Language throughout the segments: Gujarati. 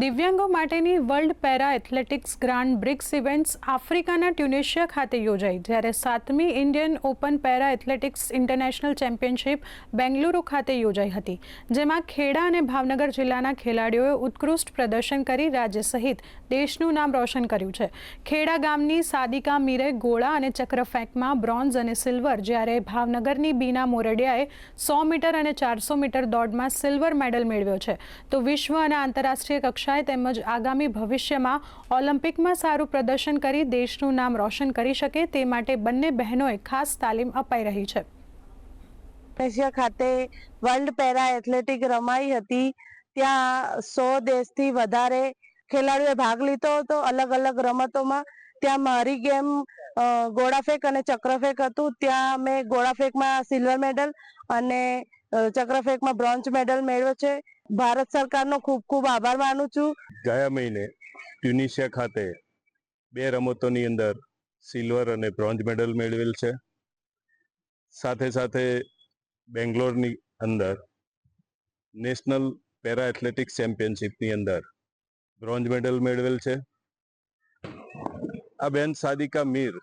દિવ્યાંગો માટેની world para athletics grand prix events આફ્રિકાના ટ્યુનેશિયા ખાતે યોજાઈ, જ્યારે સાતમી Indian open para athletics international championship Bengaluru ખાતે યોજાઈ હતી, જેમાં ખેડા અને ભાવનગર જિલ્લાના ખેલાડીઓએ ઉત્કૃષ્ટ પ્રદર્શન કરી રાજ્ય સહિત દેશનું નામ રોશન કર્યું છે. ખેડા ગામની સાદિકા મીરે ગોળા અને ચક્ર ફેંકમાં બ્રોન્ઝ અને સિલ્વર, જ્યારે ભાવનગરની બીના મોરડિયાએ સો મીટર અને ચારસો મીટર દોડમાં સિલ્વર મેડલ મેળવ્યો છે. તો વિશ્વ અને આંતરરાષ્ટ્રીય કક્ષાએ તેમજ આગામી ભવિષ્યમાં ઓલિમ્પિકમાં સારું પ્રદર્શન કરી દેશનું નામ રોશન કરી શકે તે માટે બંને બહેનોએ ખાસ તાલીમ અપાઈ રહી છે. એશિયા ખાતે વર્લ્ડ પેરા એથ્લેટિક રમાઈ હતી. ત્યાં સો દેશથી વધારે ખેલાડીઓએ ભાગ લીધો હતો. અલગ અલગ રમતોમાં ત્યાં મારી ગેમ ગોળાફેંક અને ચક્રફેંક હતું. ત્યાં મેં ગોળાફેંકમાં સિલ્વર મેડલ અને ચક્રફેંકમાં બ્રોન્ઝ મેડલ મેળવ્યો છે. ભારત સરકારનો ખૂબ ખૂબ આભાર માનું છું. ગયા મહિને ટ્યુનિશિયા ખાતે બે રમતોની અંદર સિલ્વર અને બ્રોન્ઝ મેડલ મેળવેલ છે. સાથે સાથે બેંગ્લોરની અંદર નેશનલ પેરા એથ્લેટિક્સ ચેમ્પિયનશિપની અંદર બ્રોન્ઝ મેડલ મેળવેલ છે. આ બેન સાદિકા મીર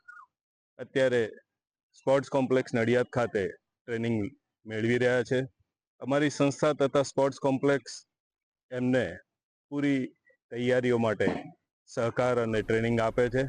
અત્યારે સ્પોર્ટ્સ કોમ્પ્લેક્સ નડિયાદ ખાતે ટ્રેનિંગ મેળવી રહ્યા છે. અમારી સંસ્થા તથા સ્પોર્ટ્સ કોમ્પ્લેક્સ એમને પૂરી તૈયારીઓ માટે સહકાર અને ટ્રેનિંગ આપે છે.